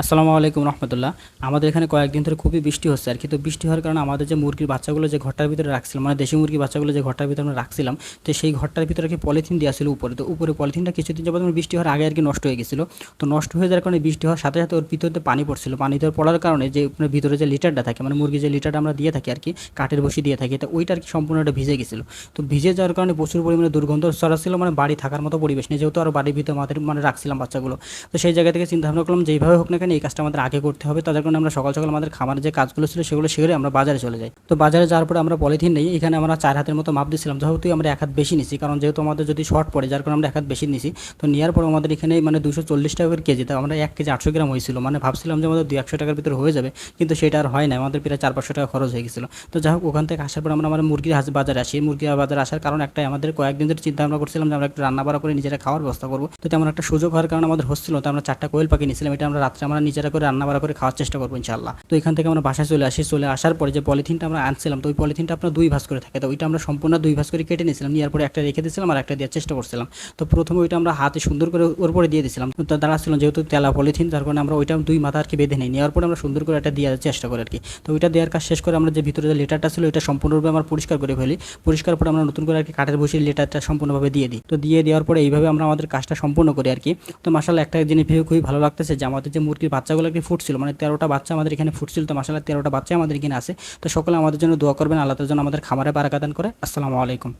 আসসালামু আলাইকুম রহমতুল্লাহ। আমাদের এখানে কয়েকদিন ধরে খুবই বৃষ্টি হচ্ছে আর কি। তো বৃষ্টি হওয়ার কারণে আমাদের যে মুরগির বাচ্চাগুলো যে ঘরটার ভিতরে রাখছিলাম মানে দেশি মুরগির বাচ্চাগুলো যে ঘরটার ভিতরে আমরা রাখছিলাম, তো সেই ঘরটার ভিতরে কি পলিথিন দেওয়া ছিল উপরে। তো উপরে পলিথিনটা কিছুদিন যাবত আমার বৃষ্টি হওয়ার আগে আর কি নষ্ট হয়ে গেছিল। তো নষ্ট হয়ে যাওয়ার কারণে বৃষ্টি হওয়ার সাথে সাথে ওর ভিতরে পানি পড়ছিল, পানি দেওয়ার পড়ার কারণে যে ভিতরে যে লিটারটা থাকে মানে মুরগির যে লিটারটা আমরা দিয়ে থাকি আর কি, কাঠের বসি দিয়ে থাকি, তো ওইটা আর কি সম্পূর্ণটা ভিজে গেছিল। তো ভিজে যাওয়ার কারণে প্রচুর পরিমাণে দুর্গন্ধ ছড়াচ্ছিল মানে বাড়ি থাকার মতো পরিবেশ নেই। যেহেতু আর বাড়ির ভিতরে আমাদের মানে রাখছিলাম বাচ্চাগুলো, তো সেই জায়গা থেকে চিন্তা ভাবনা করলাম, যেইভাবে হোক না এই কাজটা আমাদের আগে করতে হবে। তাদের কারণে আমরা সকাল সকাল আমাদের খামারের যে কাজগুলো ছিল সেগুলো সেরে আমরা বাজারে চলে যাই। তো বাজারে যাওয়ার পরে আমরা পলিথিন নেই। এখানে আমরা চার হাতের মতো মাপ দিয়েছিলাম। যেহেতু আমরা এক হাত বেশি নিছি, কারণ যেহেতু আমাদের যদি শর্ট পড়ে, যার কারণে আমরা এক হাত বেশি নিছি, তো নেওয়ার পর আমাদের এখানে মানে দুশো চল্লিশ টাকা করে কেজি, তো আমরা এক কেজি আটশো গ্রাম হয়েছিল। মানে ভাবছিলাম যে আমাদের দুই একশো টাকার ভিতরে হয়ে যাবে, কিন্তু সেটা আর হয় না আমাদের প্রায় চার পাঁচশো টাকা খরচ হয়ে গেছিল। তো যাই হোক, ওখান থেকে আসার পর আমরা আমার মুরগির হাজ বাজারে আসি। মুরগির বাজারে আসার কারণ একটাই, আমাদের কয়েকদিন ধরে চিন্তা ভাবনা করছিলাম যে আমরা একটু রান্না বাড়া করে নিজেরা খাওয়ার ব্যবস্থা করব। তো তেমন একটা সুযোগ হওয়ার কারণে আমাদের হচ্ছিল তো আমরা চারটা কোয়েল পাখি নিয়েছিলাম। এটা আমরা রাত্রে আমরা নিজেরা করে রান্না বাড়া করে খাওয়ার চেষ্টা করব ইনশাল্লাহ তো এখান থেকে আমরা বাসায় চলে আসি, চলে আসার পরে যে পলিথিনটা আমরা আনছিলাম, তো ওই পলিথিনটা আপনার দুই ভাঁজ করে থাকে। তো ওইটা আমরা সম্পূর্ণ দুই ভাঁজ করে কেটে নিয়েছিলাম নেওয়ার পরে একটা রেখে দিয়েছিলাম আর একটা দেওয়ার চেষ্টা করছিলাম। তো প্রথমে ওইটা আমরা হাতে সুন্দর করে ওর পরে দিয়ে দিয়েছিলাম। তো দাঁড়াচ্ছিলাম যেহেতু তেলা পলিথিন, তার কারণে আমরা ওইটা দুই মাথা আর কি বেঁধে নিই। নেওয়ার পরে আমরা সুন্দর করে একটা দেওয়ার চেষ্টা করি আর কি। তো ওইটা দেওয়ার কাজ শেষ করে আমরা যে ভিতরে যে লেটারটা ছিল, ওইটা সম্পূর্ণরূপে আমরা পরিষ্কার করে ফেলি। পরিষ্কার পরে আমরা নতুন করে আর কি কাঠের বসিয়ে লেটারটা সম্পূর্ণভাবে দিয়ে দিই। তো দিয়ে দেওয়ার পরে এইভাবে আমরা আমাদের কাজটা সম্পূর্ণ করি আর কি। তো মাসাল্লাহ একটা জিনিস ভেবে খুবই ভালো লাগতেছে যে আমাদের যে মুরগির বাচ্চাগুলো একটি কি ফুটছিল? মানে তেরোটা বাচ্চা আমাদের এখানে ফুটছিল তো মাসাল্লাহ তেরোটা বাচ্চা আমাদের এখানে আছে। তো সকলে আমাদের জন্য দোয়া করবেন, আল্লাহ তার জন্য আমাদের খামারে বারাকাদান করে। আসসালামু আলাইকুম।